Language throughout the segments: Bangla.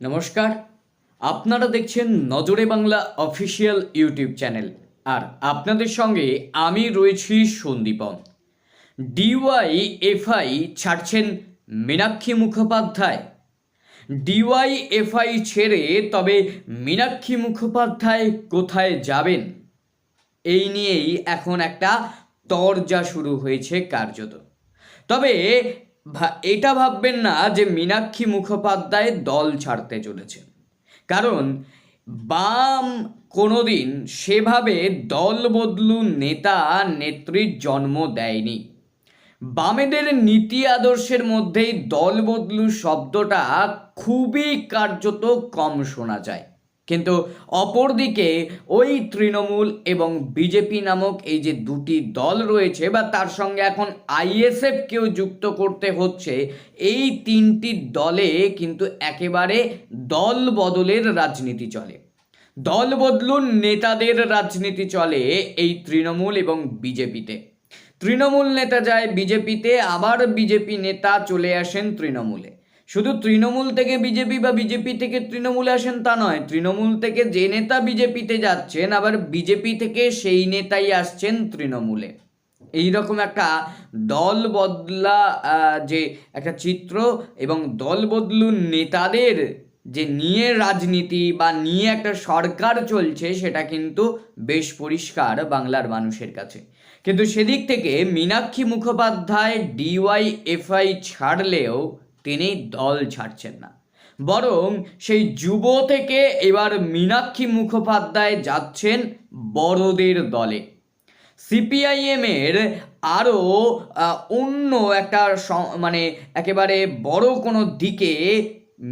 নমস্কার। আপনারা দেখছেন Nazare Bangla official YouTube channel. আর আপনাদের সঙ্গে আমি রয়েছি সন্দীপন ডিওয়াই এফআই ছাড়ছেন মীনাক্ষী মুখোপাধ্যায়। ডিওয়াই এফআই ছেড়ে তবে মীনাক্ষী মুখোপাধ্যায় কোথায় যাবেন? এই নিয়েই এখন একটা তরজা শুরু হয়েছে কার্যত। তবে এটা ভাববেন না যে মীনাক্ষী মুখোপাধ্যায় দল ছাড়তে চলেছে। কারণ বাম কোনোদিন সেভাবে দল বদলু নেতা নেত্রীর জন্ম দেয়নি। বামেদের নীতি আদর্শের মধ্যেই দল বদলু শব্দটা খুবই কার্যত কম শোনা যায়। কিন্তু অপরদিকে ওই তৃণমূল এবং বিজেপি নামক এই যে দুটি দল রয়েছে বা তার সঙ্গে এখন আইএসএফকেও যুক্ত করতে হচ্ছে, এই তিনটি দলে কিন্তু একেবারে দল বদলের রাজনীতি চলে। দল বদলুন নেতাদের রাজনীতি চলে এই তৃণমূল এবং বিজেপিতে। তৃণমূল নেতা যায় বিজেপিতে, আবার বিজেপি নেতা চলে আসেন তৃণমূলে। শুধু তৃণমূল থেকে বিজেপি বা বিজেপি থেকে তৃণমূলে আসেন তা নয়, তৃণমূল থেকে যে নেতা বিজেপিতে যাচ্ছেন, আবার বিজেপি থেকে সেই নেতাই আসছেন তৃণমূলে। এই রকম একটা দল বদলা যে একটা চিত্র এবং দল বদলু নেতাদের যে নিয়ে রাজনীতি বা নিয়ে একটা সরকার চলছে, সেটা কিন্তু বেশ পরিষ্কার বাংলার মানুষের কাছে। কিন্তু সেদিক থেকে মীনাক্ষী মুখোপাধ্যায়, ডিওয়াই ডিওয়াইএফআই ছাড়লেও তিনি দল ছাড়ছেন না। বরং সেই যুব থেকে এবার মীনাক্ষী মুখোপাধ্যায় যাচ্ছেন বড়দের দলে। সিপিআইএমের আরও অন্য একটা মানে একেবারে বড় কোনো দিকে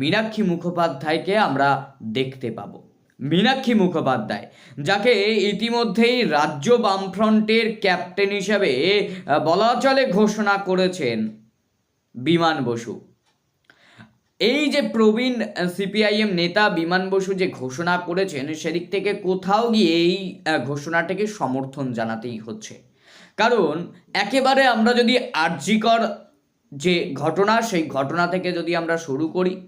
মীনাক্ষী মুখোপাধ্যায়কে আমরা দেখতে পাবো। মীনাক্ষী মুখোপাধ্যায়, যাকে ইতিমধ্যেই রাজ্য বামফ্রন্টের ক্যাপ্টেন হিসাবে বলা চলে ঘোষণা করেছেন বিমান বসু। এই যে প্রবীণ সিপিআইএম নেতা বিমান বসু যে ঘোষণা করেছেন, সেদিক থেকে কোথাও গিয়ে এই ঘোষণাটাকে সমর্থন জানাতেই হচ্ছে। কারণ, একেবারে আমরা যদি আর্যিকর যে ঘটনা, সেই ঘটনা থেকে যদি আমরা শুরু করি,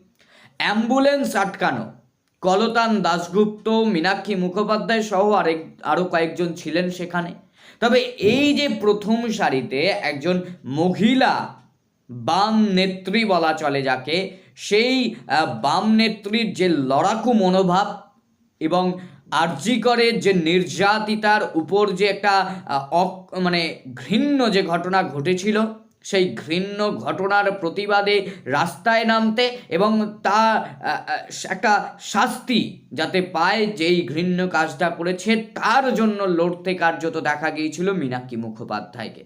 অ্যাম্বুলেন্স আটকানো, কলতান দাশগুপ্ত, মীনাক্ষী মুখোপাধ্যায় সহ আরেক আরও কয়েকজন ছিলেন সেখানে। তবে এই যে প্রথম সারিতে একজন মহিলা বাম নেত্রী বলা চলে, যাকে সেই বাম নেত্রীর যে লড়াকু মনোভাব এবং আর্যিকরের যে নির্যাতিতার উপর যে একটা মানে ঘৃণ্য যে ঘটনা ঘটেছিল, সেই ঘৃণ্য ঘটনার প্রতিবাদে রাস্তায় নামতে এবং তা একটা শাস্তি যাতে পায় যেই ঘৃণ্য কাজটা করেছে, তার জন্য লড়তে কার্যত দেখা গিয়েছিল মীনাক্ষী মুখোপাধ্যায়কে।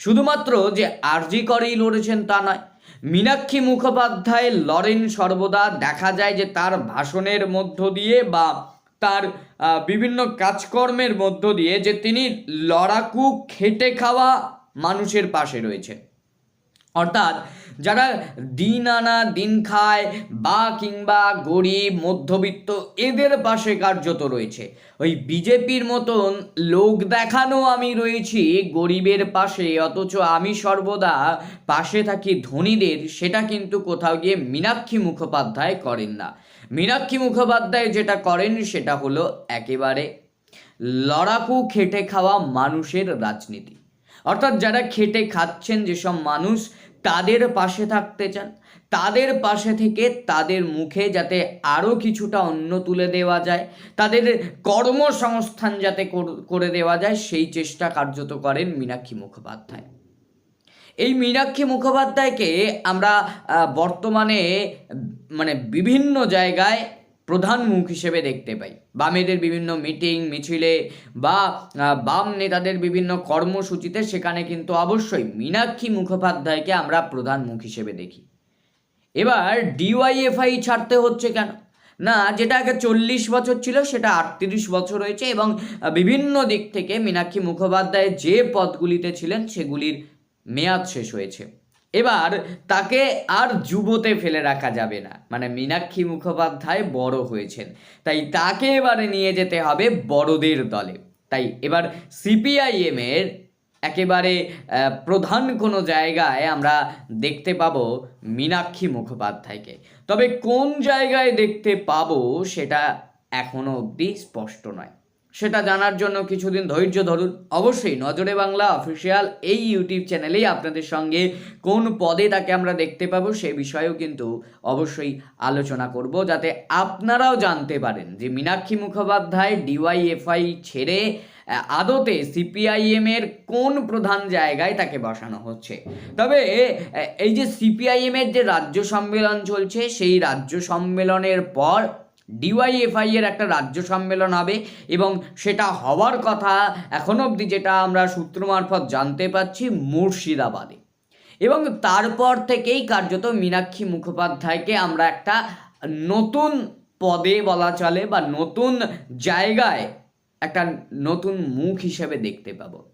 শুধুমাত্র যে আরজি করেই লড়েছেন তা নয় মীনাক্ষী মুখোপাধ্যায় লরেন সর্বদা দেখা যায় যে তার ভাষণের মধ্য দিয়ে বা তার বিভিন্ন কাজকর্মের মধ্য দিয়ে যে তিনি লড়াকু খেটে খাওয়া মানুষের পাশে রয়েছে অর্থাৎ যারা দিন আনা, দিন খায় বা কিংবা গরিব, মধ্যবিত্ত, এদের পাশে কার্যত রয়েছে। ওই বিজেপির মতন লোক দেখানো আমি রয়েছি গরিবের পাশে, অথচ আমি সর্বদা পাশে থাকি ধনীদের, সেটা কিন্তু কোথাও গিয়ে মীনাক্ষী মুখোপাধ্যায় করেন না। মীনাক্ষী মুখোপাধ্যায় যেটা করেন, সেটা হলো একেবারে লড়াকু খেটে খাওয়া মানুষের রাজনীতি। অর্থাৎ যারা খেটে খাচ্ছেন যেসব মানুষ, তাদের পাশে থাকতে চান। তাদের পাশে থেকে তাদের মুখে যাতে আরও কিছুটা অন্ন তুলে দেওয়া যায়, তাদের কর্মসংস্থান যাতে করে দেওয়া যায়, সেই চেষ্টা কার্যত করেন মীনাক্ষী মুখোপাধ্যায়। এই মীনাক্ষী মুখোপাধ্যায়কে আমরা বর্তমানে মানে বিভিন্ন জায়গায় প্রধান মুখ হিসেবে দেখতে পাই। বামেদের বিভিন্ন মিটিং, মিছিলে বা বাম নেতাদের বিভিন্ন কর্মসূচিতে সেখানে কিন্তু অবশ্যই মীনাক্ষী মুখোপাধ্যায়কে আমরা প্রধান মুখ হিসেবে দেখি। এবার ডিওয়াইএফআই ছাড়তে হচ্ছে কেন? না, যেটা আগে চল্লিশ বছর ছিল, সেটা আটত্রিশ বছর হয়েছে এবং বিভিন্ন দিক থেকে মীনাক্ষী মুখোপাধ্যায় যে পদগুলিতে ছিলেন, সেগুলির মেয়াদ শেষ হয়েছে। এবার তাকে আর যুবতে ফেলে রাখা যাবে না। মানে মীনাক্ষী মুখোপাধ্যায় বড় হয়েছেন। তাই তাকে এবারে নিয়ে যেতে হবে বড়দের দলে। তাই এবার সিপিআইএম এর একেবারে প্রধান কোনো জায়গায় আমরা দেখতে পাবো মীনাক্ষী মুখোপাধ্যায়কে। তবে কোন জায়গায় দেখতে পাবো সেটা এখনও অবধি স্পষ্ট নয়। সেটা জানার জন্য কিছুদিন ধৈর্য ধরুন। অবশ্যই নজরে বাংলা অফিসিয়াল এই ইউটিউব চ্যানেলেই আপনাদের সঙ্গে কোন পদে তাকে আমরা দেখতে পাবো সে বিষয়েও কিন্তু অবশ্যই আলোচনা করব, যাতে আপনারাও জানতে পারেন যে মীনাক্ষী মুখোপাধ্যায় ডিওয়াইএফআই ছেড়ে আদতে সিপিআইএম এর কোন প্রধান জায়গায় তাকে বসানো হচ্ছে। তবে এই যে সিপিআইএম এর যে রাজ্য সম্মেলন চলছে, সেই রাজ্য সম্মেলনের পর ডিওয়াইএফআই এর একটা রাজ্য সম্মেলন হবে এবং সেটা হওয়ার কথা এখন অবধি যেটা আমরা সূত্র মারফত জানতে পাচ্ছি মুর্শিদাবাদে। এবং তারপর থেকেই কার্যত মীনাক্ষী মুখোপাধ্যায়কে আমরা একটা নতুন পদে বলা চলে বা নতুন জায়গায় একটা নতুন মুখ হিসেবে দেখতে পাবো।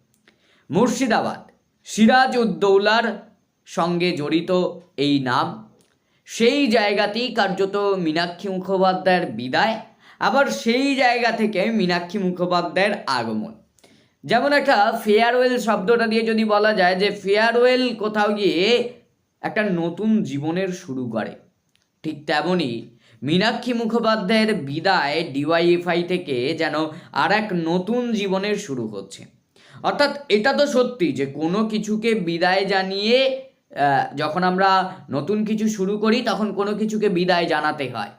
মুর্শিদাবাদ, সিরাজ উদ্দৌলার সঙ্গে জড়িত এই নাম। সেই জায়গাতেই কার্যত মীনাক্ষী মুখোপাধ্যায়ের বিদায়, আবার সেই জায়গা থেকে মীনাক্ষী মুখোপাধ্যায়ের আগমন। যেমন একটা ফেয়ারওয়েল শব্দটা দিয়ে যদি বলা যায় যে ফেয়ারওয়েল কোথাও গিয়ে একটা নতুন জীবনের শুরু করে। ঠিক তেমনই মীনাক্ষী মুখোপাধ্যায়ের বিদায় ডিওয়াইএফআই থেকে যেন আর এক নতুন জীবনের শুরু হচ্ছে। অর্থাৎ এটা তো সত্যি যে কোনো কিছুকে বিদায় জানিয়ে যখন আমরা নতুন কিছু শুরু করি, তখন কোনো কিছুকে বিদায় জানাতে হয়।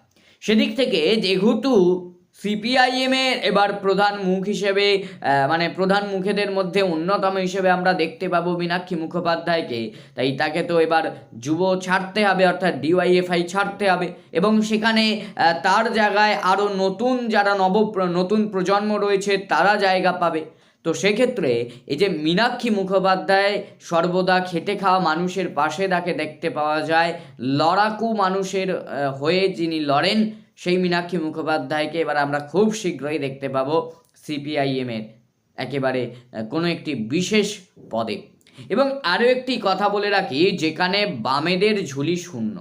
সেদিক থেকে যেহেতু সিপিআইএম এর এবার প্রধান মুখ হিসেবে মানে প্রধান মুখেদের মধ্যে অন্যতম হিসেবে আমরা দেখতে পাবো মীনাক্ষী মুখোপাধ্যায়কে, তাই তাকে তো এবার যুব ছাড়তে হবে, অর্থাৎ ডিওয়াইএফআই ছাড়তে হবে। এবং সেখানে তার জায়গায় আরও নতুন যারা নব নতুন প্রজন্ম রয়েছে, তারা জায়গা পাবে। তো সেক্ষেত্রে এই যে মীনাক্ষী মুখোপাধ্যায় সর্বদা খেটে খাওয়া মানুষের পাশে তাকে দেখতে পাওয়া যায়। লড়াকু মানুষের হয়ে যিনি লড়েন, সেই মীনাক্ষী মুখোপাধ্যায়কে এবার আমরা খুব শীঘ্রই দেখতে পাবো সিপিআইএমের একেবারে কোনো একটি বিশেষ পদে। এবং আরও একটি কথা বলে রাখি, যেখানে বামেদের ঝুলি শূন্য।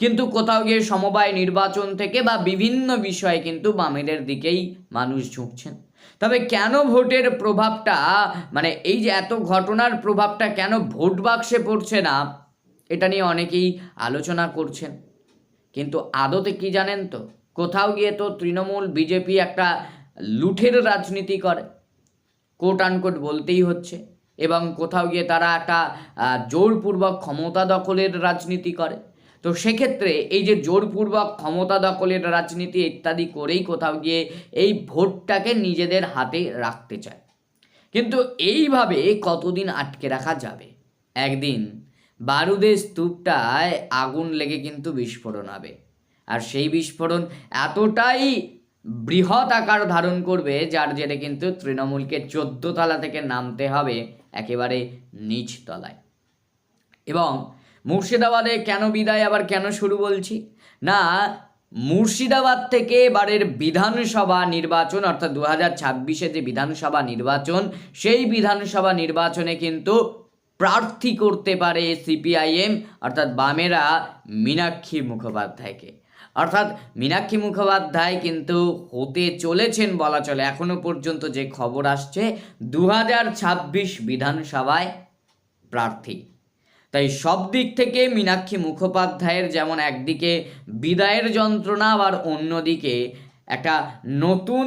কিন্তু কোথাও গিয়ে সমবায় নির্বাচন থেকে বা বিভিন্ন বিষয়ে কিন্তু বামেদের দিকেই মানুষ ঝুঁকছেন। তবে কেন ভোটের প্রভাবটা মানে এই যে এত ঘটনার প্রভাবটা কেন ভোট বাক্সে পড়ছে না, এটা নিয়ে অনেকেই আলোচনা করছেন। কিন্তু আদতে কি জানেন তো, কোথাও গিয়ে তো তৃণমূল, বিজেপি একটা লুঠের রাজনীতি করে কোট আনকোট বলতেই হচ্ছে। এবং কোথাও গিয়ে তারা একটা জোরপূর্বক ক্ষমতা দখলের রাজনীতি করে। তো সেক্ষেত্রে এই যে জোরপূর্বক ক্ষমতা দখলের রাজনীতি ইত্যাদি করেই কোথাও গিয়ে এই ভোটটাকে নিজেদের হাতে রাখতে চায়। কিন্তু এইভাবে কতদিন আটকে রাখা যাবে? একদিন বারুদের স্তূপটায় আগুন লেগে কিন্তু বিস্ফোরণ হবে। আর সেই বিস্ফোরণ এতটাই বৃহৎ আকার ধারণ করবে, যার জেরে কিন্তু তৃণমূলকে চোদ্দ তলা থেকে নামতে হবে একেবারে নিচ তলায় এবং মুর্শিদাবাদে কেন বিদায়, আবার কেন শুরু বলছি? না, মুর্শিদাবাদ থেকে এবারের বিধানসভা নির্বাচন, অর্থাৎ দু হাজার ছাব্বিশে যে বিধানসভা নির্বাচন, সেই বিধানসভা নির্বাচনে কিন্তু প্রার্থী করতে পারে সিপিআইএম, অর্থাৎ বামেরা মীনাক্ষী মুখোপাধ্যায়কে। অর্থাৎ মীনাক্ষী মুখোপাধ্যায় কিন্তু হতে চলেছেন বলা চলে। এখনও পর্যন্ত যে খবর আসছে দু হাজার ছাব্বিশ বিধানসভায় প্রার্থী। তাই সব দিক থেকে মীনাক্ষী মুখোপাধ্যায়ের যেমন একদিকে বিদায়ের যন্ত্রণা, আবার অন্যদিকে একটা নতুন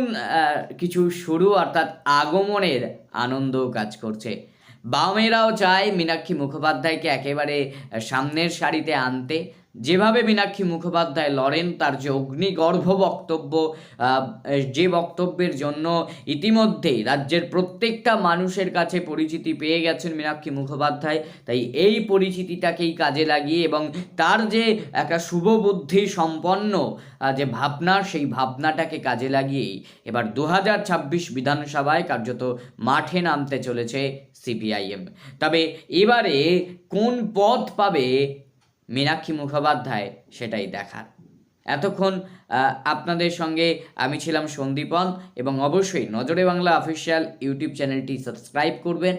কিছু শুরু, অর্থাৎ আগমনের আনন্দও কাজ করছে। বামেরাও চায় মীনাক্ষী মুখোপাধ্যায়কে একেবারে সামনের সারিতে আনতে। যেভাবে মীনাক্ষী মুখোপাধ্যায় লড়েন, তার যে অগ্নিগর্ভ বক্তব্য যে বক্তব্যের জন্য ইতিমধ্যেই রাজ্যের প্রত্যেকটা মানুষের কাছে পরিচিতি পেয়ে গেছেন মীনাক্ষী মুখোপাধ্যায়, তাই এই পরিচিতিটাকেই কাজে লাগিয়ে এবং তার যে একটা শুভবুদ্ধি সম্পন্ন যে ভাবনা, সেই ভাবনাটাকে কাজে লাগিয়েই এবার দু হাজার ছাব্বিশ বিধানসভায় কার্যত মাঠে নামতে চলেছে সিপিআইএম। তবে এবারে কোন পথ পাবে মীনাক্ষী মুখোপাধ্যায় সেটাই দেখার। এতক্ষণ আপনাদের সঙ্গে আমি ছিলাম সন্দীপন এবং অবশ্যই নজরে বাংলা অফিসিয়াল ইউটিউব চ্যানেলটি সাবস্ক্রাইব করবেন।